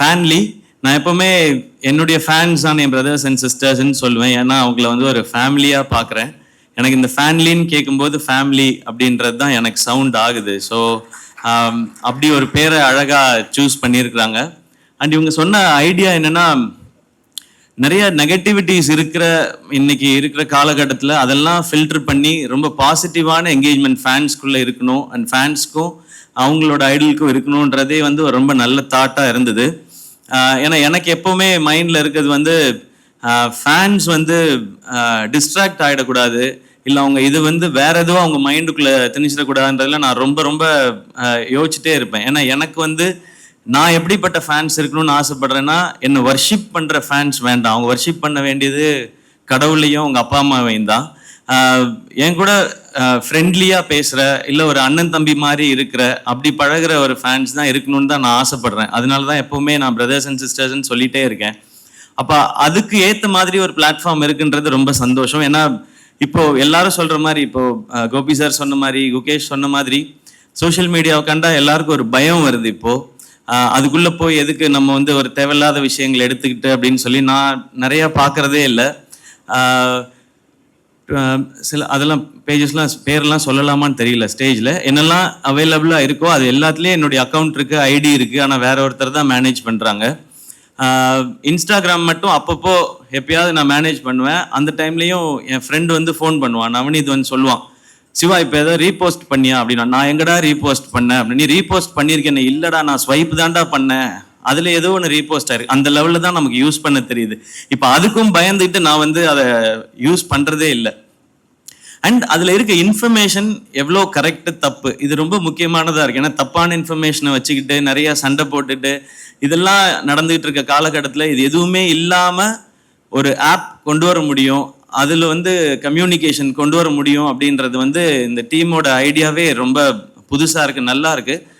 ஃபேன்லி நான் எப்பவுமே என்னுடைய ஃபேன்ஸ் தான் என் பிரதர்ஸ் அண்ட் சிஸ்டர்ஸ்ன்னு சொல்லுவேன். ஏன்னா அவங்கள வந்து ஒரு ஃபேமிலியாக பார்க்குறேன் எனக்கு இந்த ஃபேன்லின்னு கேட்கும்போது ஃபேமிலி அப்படின்றது தான் எனக்கு சவுண்ட் ஆகுது. ஸோ um, அப்படி ஒரு பேரை அழகாக சூஸ் பண்ணியிருக்கிறாங்க. அண்ட் இவங்க சொன்ன ஐடியா என்னென்னா நிறைய நெகட்டிவிட்டிஸ் இருக்கிற இன்னைக்கு இருக்கிற காலகட்டத்தில் அதெல்லாம் ஃபில்டர் பண்ணி ரொம்ப பாசிட்டிவான என்கேஜ்மெண்ட் ஃபேன்ஸ்குள்ளே இருக்கணும். அண்ட் ஃபேன்ஸ்க்கும் அவங்களோட ஐடலுக்கும் இருக்கணுன்றதே வந்து ரொம்ப நல்ல தாட்டாக இருந்தது. ஏன்னா எனக்கு எப்போவுமே மைண்டில் இருக்கிறது வந்து ஃபேன்ஸ் வந்து டிஸ்ட்ராக்ட் ஆகிடக்கூடாது இல்லை அவங்க இது வந்து வேற எதுவும் அவங்க மைண்டுக்குள்ளே திணிச்சிடக்கூடாதுன்றதுல நான் ரொம்ப ரொம்ப யோசிச்சுட்டே இருப்பேன். ஏன்னா எனக்கு வந்து நான் எப்படிப்பட்ட ஃபேன்ஸ் இருக்கணும்னு ஆசைப்படுறேன்னா என்னை வர்ஷிப் பண்ணுற ஃபேன்ஸ் வேண்டாம். அவங்க வர்ஷிப் பண்ண வேண்டியது கடவுளையும் அவங்க அப்பா அம்மாவையும் தான். என் கூட ஃப்ரெண்ட்லியாக பேசுகிற இல்லை ஒரு அண்ணன் தம்பி மாதிரி இருக்கிற அப்படி பழகுற ஒரு ஃபேன்ஸ் தான் இருக்கணும்னு தான் நான் ஆசைப்படுறேன். அதனால தான் எப்போவுமே நான் பிரதர்ஸ் அண்ட் சிஸ்டர்ஸ்ன்னு சொல்லிட்டே இருக்கேன். அப்போ அதுக்கு ஏற்ற மாதிரி ஒரு பிளாட்ஃபார்ம் இருக்குன்றது ரொம்ப சந்தோஷம். ஏன்னா இப்போ எல்லாரும் சொல்கிற மாதிரி இப்போ கோபி சார் சொன்ன மாதிரி குகேஷ் சொன்ன மாதிரி சோஷியல் மீடியாவை கண்டா எல்லாருக்கும் ஒரு பயம் வருது இப்போது அதுக்குள்ளே போய் எதுக்கு நம்ம வந்து ஒரு தேவையில்லாத விஷயங்களை எடுத்துக்கிட்டு அப்படின்னு சொல்லி நான் நிறையா பார்க்குறதே இல்லை. சில அதெல்லாம் பேஜஸ்லாம் பேர்லாம் சொல்லலாமான்னு தெரியல ஸ்டேஜில் என்னெல்லாம் அவைலபிளாக இருக்கோ அது எல்லாத்துலேயும் என்னுடைய அக்கௌண்ட் இருக்குது ஐடி இருக்குது ஆனால் வேற ஒருத்தர் தான் மேனேஜ் பண்ணுறாங்க இன்ஸ்டாகிராம் மட்டும் அப்பப்போ எப்பயாவது நான் மேனேஜ் பண்ணுவேன். அந்த டைம்லேயும் என் ஃப்ரெண்டு வந்து ஃபோன் பண்ணுவான் நவனீத் வந்து சொல்லுவான் சிவா இப்போ ஏதோ ரீபோஸ்ட் பண்ணியா? அப்படின்னா நான் எங்கடா ரீபோஸ்ட் பண்ணேன்? அப்படின்னு நீ ரீபோஸ்ட் பண்ணியிருக்கேன் இல்லைடா நான் ஸ்வைப் தான்டா பண்ணேன். அதுல ஏதோ ஒன்று ரீபோஸ்ட் ஆயிருக்கு. அந்த லெவலில் தான் நமக்கு யூஸ் பண்ண தெரியுது. இப்போ அதுக்கும் பயந்துட்டு நான் வந்து அதை யூஸ் பண்ணுறதே இல்லை. அண்ட் அதில் இருக்க இன்ஃபர்மேஷன் எவ்வளோ கரெக்டு தப்பு இது ரொம்ப முக்கியமானதாக இருக்கு. ஏன்னா தப்பான இன்ஃபர்மேஷனை வச்சுக்கிட்டு நிறைய சண்டை போட்டுட்டு இதெல்லாம் நடந்துகிட்டு இருக்க காலகட்டத்தில் இது எதுவுமே இல்லாமல் ஒரு ஆப் கொண்டு வர முடியும். அதில் வந்து கம்யூனிகேஷன் கொண்டு வர முடியும் அப்படின்றது வந்து இந்த டீமோட ஐடியாவே ரொம்ப புதுசாக இருக்குது நல்லா இருக்குது